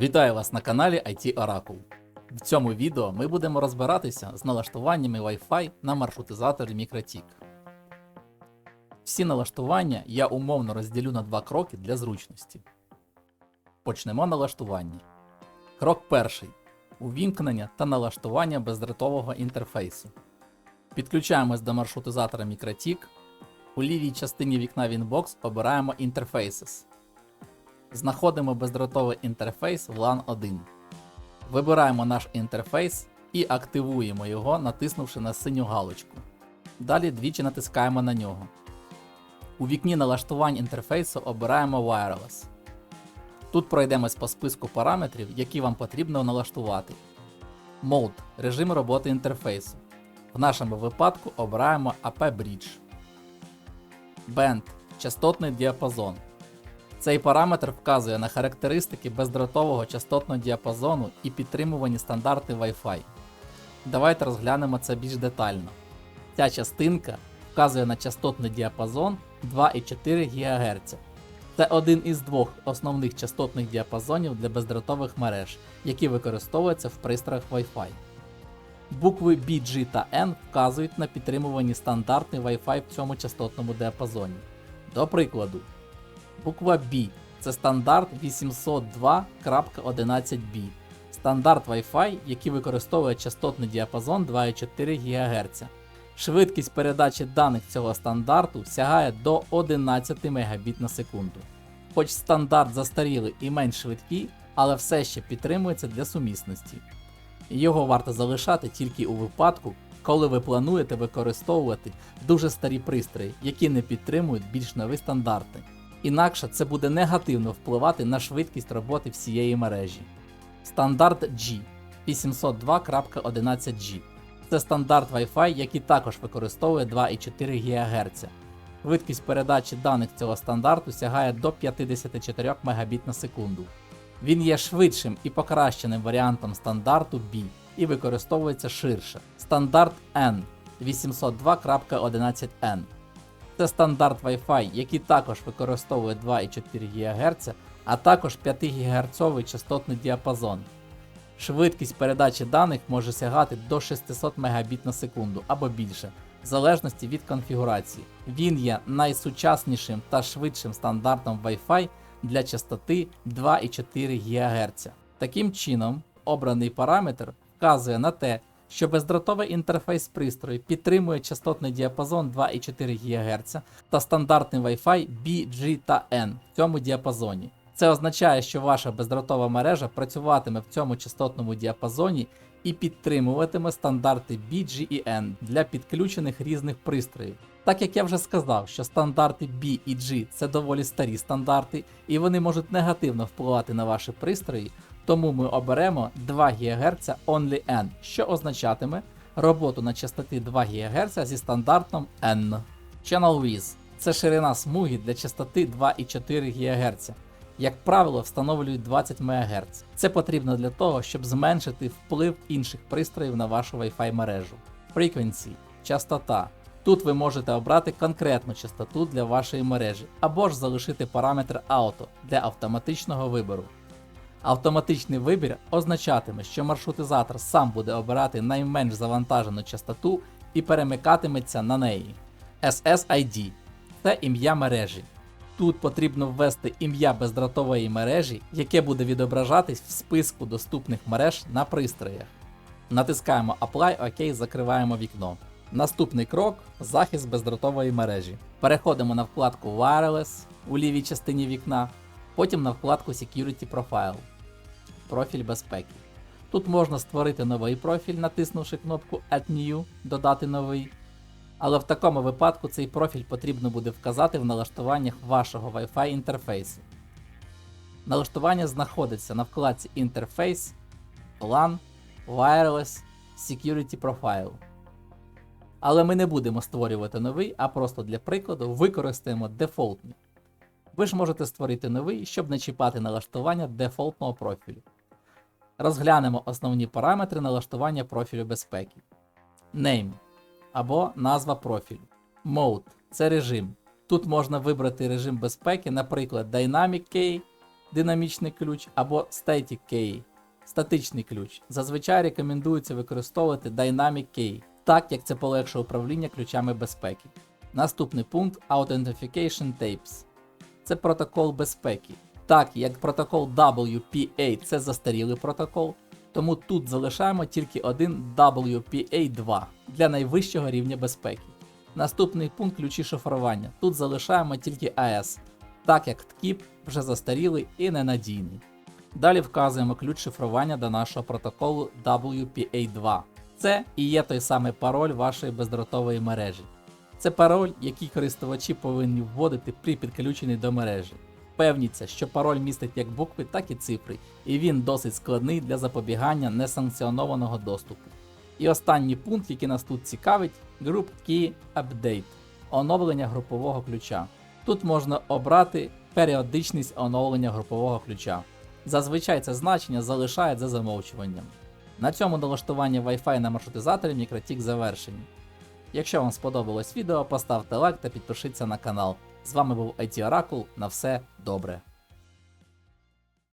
Вітаю вас на каналі IT Oracle. В цьому відео ми будемо розбиратися з налаштуваннями Wi-Fi на маршрутизаторі MikroTik. Всі налаштування я умовно розділю на два кроки для зручності. Почнемо налаштування. Крок перший. Увімкнення та налаштування бездротового інтерфейсу. Підключаємось до маршрутизатора MikroTik. У лівій частині вікна Winbox обираємо Interfaces. Знаходимо бездротовий інтерфейс в LAN 1. Вибираємо наш інтерфейс і активуємо його, натиснувши на синю галочку. Далі двічі натискаємо на нього. У вікні налаштувань інтерфейсу обираємо Wireless. Тут пройдемось по списку параметрів, які вам потрібно налаштувати. Mode режим роботи інтерфейсу. В нашому випадку обираємо AP Bridge. Band частотний діапазон. Цей параметр вказує на характеристики бездротового частотного діапазону і підтримувані стандарти Wi-Fi. Давайте розглянемо це більш детально. Ця частинка вказує на частотний діапазон 2,4 ГГц. Це один із двох основних частотних діапазонів для бездротових мереж, які використовуються в пристроях Wi-Fi. Букви B, G та N вказують на підтримувані стандарти Wi-Fi в цьому частотному діапазоні. До прикладу, Буква B це стандарт 802.11b. Стандарт Wi-Fi, який використовує частотний діапазон 2,4 ГГц. Швидкість передачі даних цього стандарту сягає до 11 Мбіт на секунду. Хоч стандарт застарілий і менш швидкий, але все ще підтримується для сумісності. Його варто залишати тільки у випадку, коли ви плануєте використовувати дуже старі пристрої, які не підтримують більш нові стандарти. Інакше це буде негативно впливати на швидкість роботи всієї мережі. Стандарт G 802.11g це стандарт Wi-Fi, який також використовує 2,4 ГГц. Швидкість передачі даних цього стандарту сягає до 54 Мбіт на секунду. Він є швидшим і покращеним варіантом стандарту B і використовується ширше. Стандарт N 802.11n це стандарт Wi-Fi, який також використовує 2,4 ГГц, а також 5 ГГц частотний діапазон. Швидкість передачі даних може сягати до 600 Мбіт на секунду або більше, в залежності від конфігурації. Він є найсучаснішим та швидшим стандартом Wi-Fi для частоти 2,4 ГГц. Таким чином, обраний параметр вказує на те, що бездротовий інтерфейс пристрою підтримує частотний діапазон 2,4 ГГц та стандартний Wi-Fi B, G та N в цьому діапазоні. Це означає, що ваша бездротова мережа працюватиме в цьому частотному діапазоні і підтримуватиме стандарти B, G і N для підключених різних пристроїв. Так як я вже сказав, що стандарти B і G це доволі старі стандарти, і вони можуть негативно впливати на ваші пристрої, тому ми оберемо 2 ГГц Only N, що означатиме роботу на частоті 2 ГГц зі стандартом N. Channel Width – це ширина смуги для частоти 2,4 ГГц. Як правило, встановлюють 20 МГц. Це потрібно для того, щоб зменшити вплив інших пристроїв на вашу Wi-Fi мережу. Frequency – частота. Тут ви можете обрати конкретну частоту для вашої мережі, або ж залишити параметр Auto для автоматичного вибору. Автоматичний вибір означатиме, що маршрутизатор сам буде обирати найменш завантажену частоту і перемикатиметься на неї. SSID це ім'я мережі. Тут потрібно ввести ім'я бездротової мережі, яке буде відображатись в списку доступних мереж на пристроях. Натискаємо Apply, ОК, закриваємо вікно. Наступний крок захист бездротової мережі. Переходимо на вкладку Wireless у лівій частині вікна, потім на вкладку Security Profile. Профіль безпеки. Тут можна створити новий профіль, натиснувши кнопку Add New, додати новий. Але в такому випадку цей профіль потрібно буде вказати в налаштуваннях вашого Wi-Fi інтерфейсу. Налаштування знаходиться на вкладці Інтерфейс, LAN, Wireless, Security Profile. Але ми не будемо створювати новий, а просто для прикладу використаємо дефолтний. Ви ж можете створити новий, щоб не чіпати налаштування дефолтного профілю. Розглянемо основні параметри налаштування профілю безпеки. Name або назва профілю. Mode це режим. Тут можна вибрати режим безпеки, наприклад, Dynamic Key динамічний ключ або Static Key, статичний ключ. Зазвичай рекомендується використовувати Dynamic Key, так як це полегшує управління ключами безпеки. Наступний пункт Authentication Tapes. Це протокол безпеки. Так як протокол WPA це застарілий протокол, тому тут залишаємо тільки один WPA2 для найвищого рівня безпеки. Наступний пункт ключі шифрування. Тут залишаємо тільки AES, так як ткіп вже застарілий і ненадійний. Далі вказуємо ключ шифрування до нашого протоколу WPA2. Це і є той самий пароль вашої бездротової мережі. Це пароль, який користувачі повинні вводити при підключенні до мережі. Впевніться, що пароль містить як букви, так і цифри, і він досить складний для запобігання несанкціонованого доступу. І останній пункт, який нас тут цікавить, Group Key Update оновлення групового ключа. Тут можна обрати періодичність оновлення групового ключа. Зазвичай це значення залишають за замовчуванням. На цьому налаштування Wi-Fi на маршрутизаторі Мікротік завершені. Якщо вам сподобалось відео, поставте лайк та підпишіться на канал. З вами був IT Oracle. На все добре.